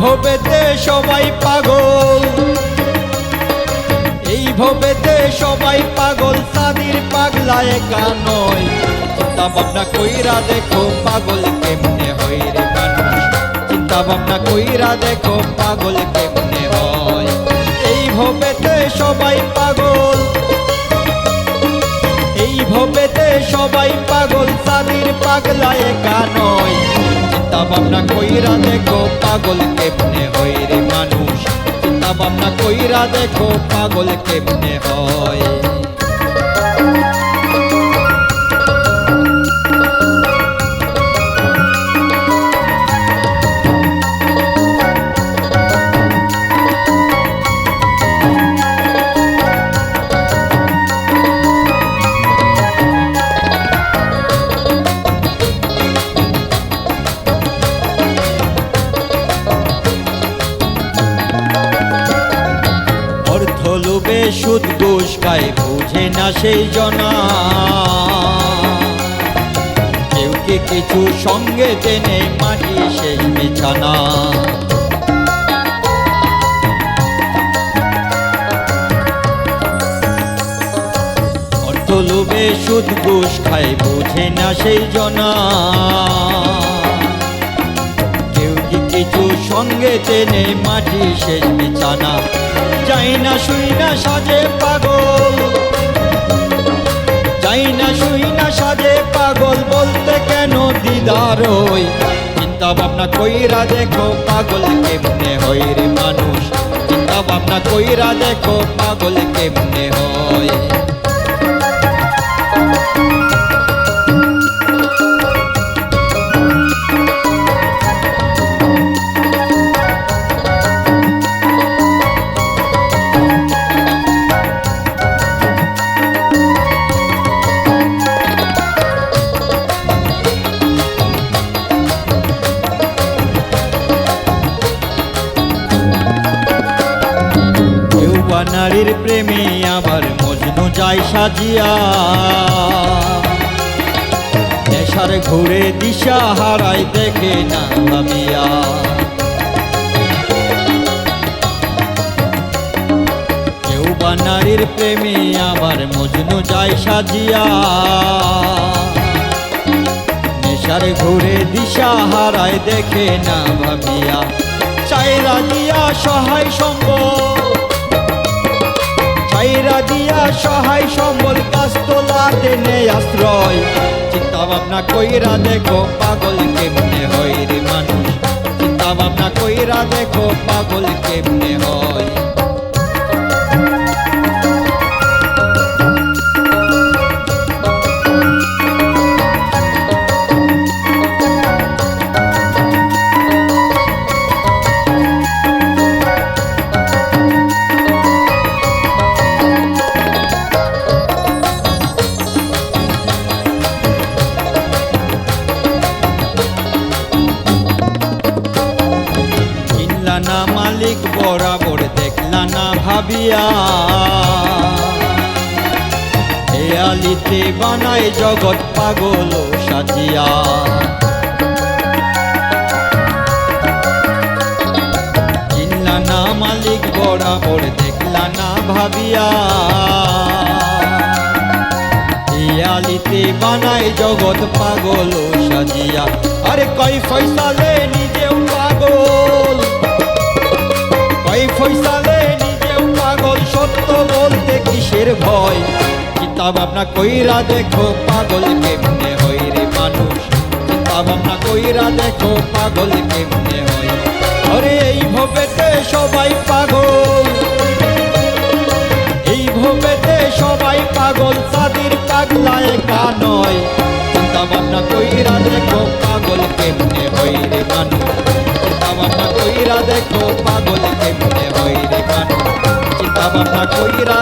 ভবেতে সবাই পাগল। এই ভবেতে সবাই পাগল, তাদের পাগলায় কানয় চিন্তা ভাবনা কইরা দেখো, পাগল কেমনে হয় রে মানুষ? চিন্তা ভাবনা কইরা দেখো, পাগল কেমনে হয়? এই ভবেতে সবাই পাগল। এই ভবেতে সবাই পাগল, তাদের পাগলায় কানয় ভাবনা কইরা দেখো, পাগল কেমনে হয় রে মানুষ? চিন্তা ভাবনা কইরা দেখো, পাগল কেমনে হয়? লোভে সুদ ঘুষ খায়, বুঝে না সেই জনা। কেউ কি কিছু সঙ্গে টেনে মাটি শেষ বিছানা? লোভে সুদ ঘুষ খায়, বুঝে না সেই জনা। কেউ কি কিছু সঙ্গে টেনে মাটি শেষ বিছানা? যাই না শুই না সাজে পাগল। যাই না শুই না সাজে পাগল বলতে কেন দিদার ওই? চিন্তা ভাবনা কইরা দেখো পাগল কেমনে হয় রে মানুষ? চিন্তা ভাবনা কইরা দেখো পাগল কেমনে হয়? নারীর প্রেমে আবার মজনু যায় সাজিয়া। নেশার ঘুরে দিশা হারাই দেখে না ভাবিয়া। কেউ বা নারীর প্রেমে আবার মজনু যায় সাজিয়া। নেশার ঘুরে দিশা হারায় দেখে না ভাবিয়া। চাইরা দিয়া সহায় সম্বল সহায়, সম্বল তোলাতে নেই আশ্রয়। চিন্তা ভাবনা কইরা দেখো, পাগল কেমনে হয় রে মানুষ? চিন্তা ভাবনা কইরা দেখো, পাগল কেমনে হয়? বরাবর দেখলা না ভাবিয়া। হেয়ালিতে বানায় জগৎ পাগল সাজিয়া। চিনলা না মালিক, বরাবর দেখলা না ভাবিয়া। হেয়ালিতে বানায় জগৎ পাগল সাজিয়া। আরে কই ফয়সালে নিজেও ভাবনা কইরা দেখো, পাগল কেমনে হয় রে মানুষ? চিন্তা ভাবনা কইরা দেখো, পাগল কেমনে হয়? আরে, এই ভবেতে সবাই পাগল। এই ভবেতে সবাই পাগল সাদির পাগলা একা নয়। চিন্তা ভাবনা কইরা দেখো, পাগল কেমনে হয় রে মানুষ? চিন্তা ভাবনা কইরা দেখো, পাগল কেমনে হয় রে মানুষ? চিন্তা ভাবনা কইরা